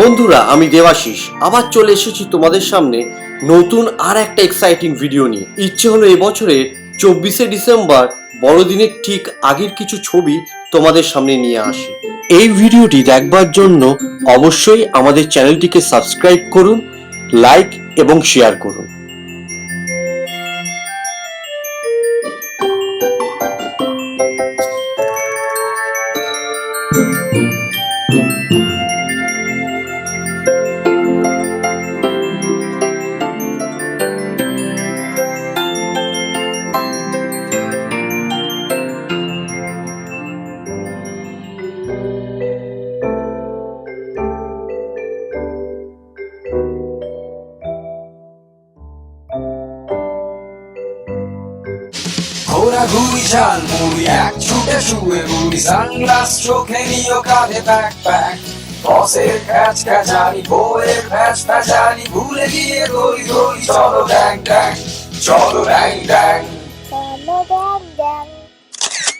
বন্ধুরা, আমি দেবাশিস। আবার চলে এসেছি তোমাদের সামনে নতুন আর একটা এক্সাইটিং ভিডিও নিয়ে। ইচ্ছে হলো এবছরের চব্বিশে ডিসেম্বর, বড়দিনের ঠিক আগের কিছু ছবি তোমাদের সামনে নিয়ে আসি। এই ভিডিওটি দেখবার জন্য অবশ্যই আমাদের চ্যানেলটিকে সাবস্ক্রাইব করুন লাইক এবং শেয়ার করুন। ঘোরা ঘুরি চাল মুড়ি, এক ছুটে শুয়ে মুড়ি সানগ্লাস চোখে নিও কাঁধে প্যাক প্যাক বসের খ্যাচ খ্যাচারি বউয়ের ফ্যাচ ফ্যাচারি ভুলে গিয়ে গড়ি গড়ি চলো ড্যাং ড্যাং চলো ড্যাং ড্যাং চলো ড্যাং ড্যাং